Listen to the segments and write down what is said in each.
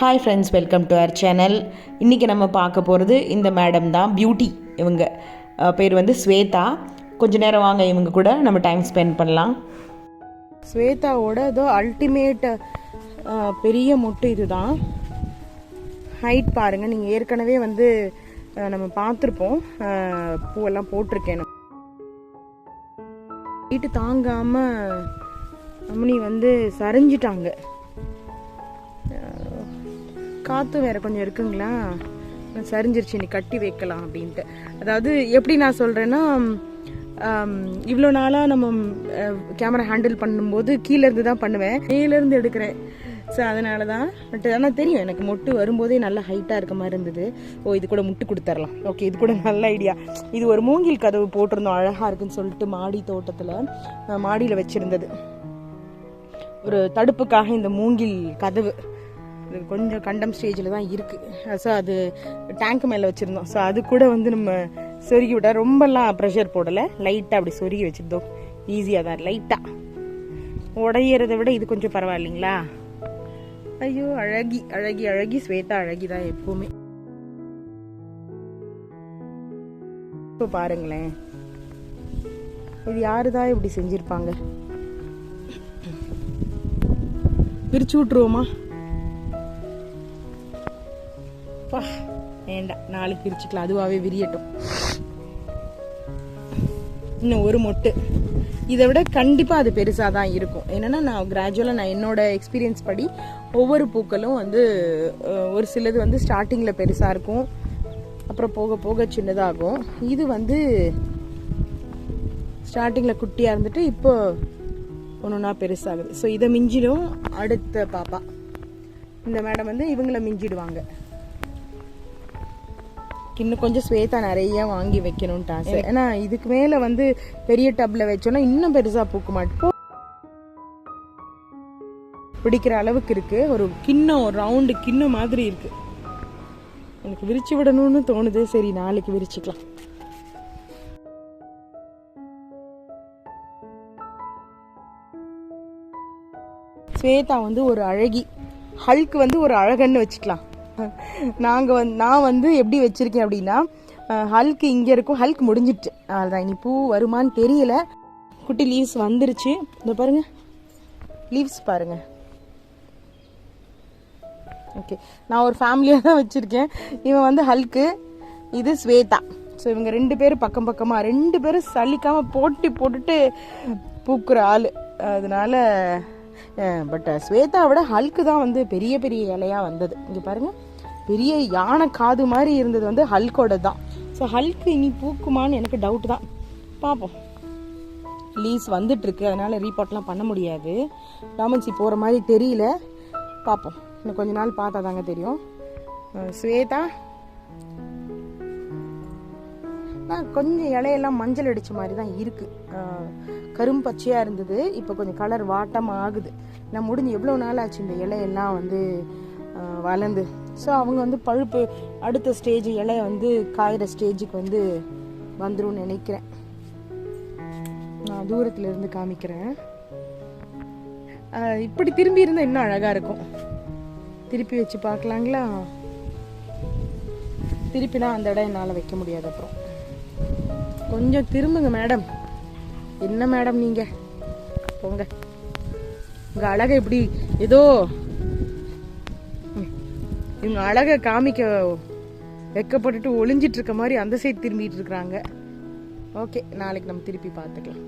Hi friends welcome to our channel இன்றைக்கி நம்ம பார்க்க போகிறது இந்த மேடம் தான் பியூட்டி இவங்க. பேர் வந்து ஸ்வேதா. கொஞ்ச நேரம் வாங்க இவங்க கூட நம்ம டைம் ஸ்பெண்ட் பண்ணலாம். ஸ்வேதாவோட ஏதோ அல்டிமேட் பெரிய மொட்டு இதுதான். ஹைட் பாருங்கள் நீங்கள் ஏற்கனவே வந்து நம்ம பார்த்துருப்போம். பூவெல்லாம் போட்டிருக்கேன் வீட்டு தாங்காமல் அம்மனி வந்து சரிஞ்சிட்டாங்க. காற்று வேறு கொஞ்சம் இருக்குங்களா? சரிஞ்சிருச்சு நீ கட்டி வைக்கலாம் அப்படின்ட்டு. அதாவது எப்படி நான் சொல்கிறேன்னா இவ்வளோ நாளாக நம்ம கேமரா ஹேண்டில் பண்ணும்போது கீழேருந்து தான் பண்ணுவேன். மேலேருந்து எடுக்கிறேன். ஸோ அதனால தான் பட் ஆனால் தெரியும் எனக்கு மொட்டு வரும்போதே நல்லா ஹைட்டாக இருக்க மாதிரி இருந்தது. ஓ இது கூட முட்டு கொடுத்துர்லாம். ஓகே இது கூட நல்ல ஐடியா இது ஒரு மூங்கில் கதவு போட்டிருந்தோம் அழகாக இருக்குன்னு சொல்லிட்டு மாடி தோட்டத்தில் மாடியில் வச்சுருந்தது. ஒரு தடுப்புக்காக இந்த மூங்கில் கதவு. இது கொஞ்சம் கண்டம் ஸ்டேஜில் தான் இருக்குது ஸோ அது டேங்க் மேலே வச்சுருந்தோம். ஸோ அது கூட வந்து நம்ம சொருகி விட்டால் ரொம்பலாம் ப்ரெஷர் போடலை. லைட்டாக அப்படி சொருகி வச்சுருந்தோம். ஈஸியாக தான் லைட்டாக உடையிறத விட இது கொஞ்சம் பரவாயில்லைங்களா? ஐயோ அழகி அழகி அழகி. ஸ்வேதா அழகி தான் எப்போவுமே. இப்போ பாருங்களேன். இது யாரு தான் இப்படி செஞ்சுருப்பாங்க? பிரிச்சு விட்டுருவோமா? வேண்டாம். நாளைக்கு பிரிச்சுக்கலாம் அதுவாகவே விரியட்டும். இன்னும் ஒரு மொட்டு. இதை விட கண்டிப்பாக அது பெருசாக தான் இருக்கும். என்னென்னா நான் கிராஜுவலாக நான் என்னோட எக்ஸ்பீரியன்ஸ் படி ஒவ்வொரு பூக்களும் வந்து ஒரு சிலது வந்து ஸ்டார்டிங்கில் பெருசாக இருக்கும். அப்புறம் போக போக சின்னதாகும். இது வந்து ஸ்டார்டிங்கில் குட்டியாக இருந்துட்டு இப்போ ஒன்று ஒன்றா பெருசாகுது. ஸோ இதை மிஞ்சிடும் அடுத்த பாப்பா. இந்த மேடம் வந்து இவங்கள மிஞ்சிடுவாங்க. இன்னும் கொஞ்சம் ஸ்வேதா நிறைய வாங்கி வைக்கணும்ட்டு ஆசை. ஏன்னா இதுக்கு மேலே வந்து பெரிய டப்ல வச்சோன்னா இன்னும் பெருசாக பூக்க மாட்டோம் பிடிக்கிற அளவுக்கு இருக்கு. ஒரு கிண்ணம் ஒரு ரவுண்டு கிண்ணம் மாதிரி இருக்கு. எனக்கு விரிச்சு விடணும்னு தோணுது. சரி நாளைக்கு விரிச்சுக்கலாம். ஸ்வேதா வந்து ஒரு அழகி. ஹல்க் வந்து ஒரு அழகன்னு வச்சுக்கலாம். நாங்கள் வந்து நான் வந்து எப்படி வச்சுருக்கேன் அப்படின்னா ஹல்க் இங்கே இருக்கும். ஹல்க் முடிஞ்சிட்டு. அதுதான் இனி பூ வருமான்னு தெரியல. குட்டி லீவ்ஸ் வந்துருச்சு. இந்த பாருங்க. லீவ்ஸ் பாருங்க. ஓகே நான் ஒரு ஃபேமிலியாக தான் வச்சுருக்கேன். இவன் வந்து ஹல்க்கு இது ஸ்வேதா. ஸோ இவங்க ரெண்டு பேரும் பக்கம் பக்கமாக ரெண்டு பேரும் சலிக்காமல் போட்டி போட்டுட்டு பூக்குற ஆள். அதனால பட் ஸ்வேதாவோட ஹல்க்கு தான் வந்து பெரிய பெரிய இலையாக வந்தது. இங்கே பாருங்கள் பெரிய யானை காது மாதிரி இருந்தது வந்து ஹல்கோட தான். ஸோ ஹல்க்கு இனி பூக்குமான்னு எனக்கு டவுட் தான். பார்ப்போம் லீஸ் வந்துட்டுருக்கு. அதனால் அதனால ரீபார்ட்லாம் பண்ண முடியாது. டாமன்சி போகிற மாதிரி தெரியல. பார்ப்போம் இன்னும் கொஞ்ச நாள் பார்த்தா தாங்க தெரியும். ஸ்வேதா? ஆ, கொஞ்சம் இலையெல்லாம் மஞ்சள் அடித்த மாதிரி தான் இருக்குது அஹ் கரும் இருந்தது. இப்போ கொஞ்சம் கலர் வாட்டமாக ஆகுது. நான் முடிஞ்சு எவ்வளோ நாள் ஆச்சு இந்த இலையெல்லாம் வந்து வளர்ந்து? ஸோ அவங்க வந்து பழுப்பு அடுத்த ஸ்டேஜ் இலைய வந்து காயிற ஸ்டேஜுக்கு வந்து வந்துடும் நினைக்கிறேன். நான் தூரத்துல இருந்து காமிக்கிறேன். இப்படி திரும்பி இருந்தால் இன்னும் அழகா இருக்கும். திருப்பி வச்சு பார்க்கலாங்களா? திருப்பினா அந்த இடம் என்னால் வைக்க முடியாது அப்புறம். கொஞ்சம் திரும்புங்க மேடம் என்ன மேடம் நீங்க? போங்க. உங்க அழகை இப்படி ஏதோ இவங்க அழகை காமிக்க வெக்கப்பட்டுட்டு ஒளிஞ்சிட்டு இருக்க மாதிரி அந்த சைடு திரும்பிட்டு இருக்கிறாங்க ஓகே நாளைக்கு நம்ம திருப்பி பார்த்துக்கலாம்.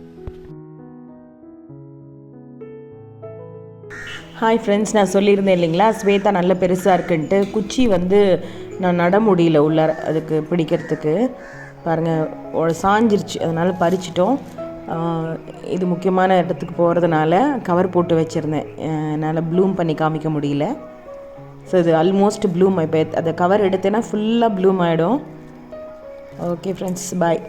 ஹாய் ஃப்ரெண்ட்ஸ் நான் சொல்லியிருந்தேன் இல்லைங்களா? ஸ்வேதா நல்ல பெருசாக இருக்குன்ட்டு. குச்சி வந்து நான் நட முடியல உள்ளார அதுக்கு பிடிக்கிறதுக்கு. பாருங்கள் சாஞ்சிருச்சு. அதனால் பறிச்சிட்டோம். இது முக்கியமான இடத்துக்கு போகிறதுனால கவர் போட்டு வச்சுருந்தேன். என்னால் ப்ளூம் பண்ணி காமிக்க முடியல. ஸோ இது ஆல்மோஸ்ட் ப்ளூம் இப்போ அதை கவர் எடுத்தேன்னா ஃபுல்லாக ப்ளூம் ஆகிடும் ஓகே ஃப்ரெண்ட்ஸ் பாய்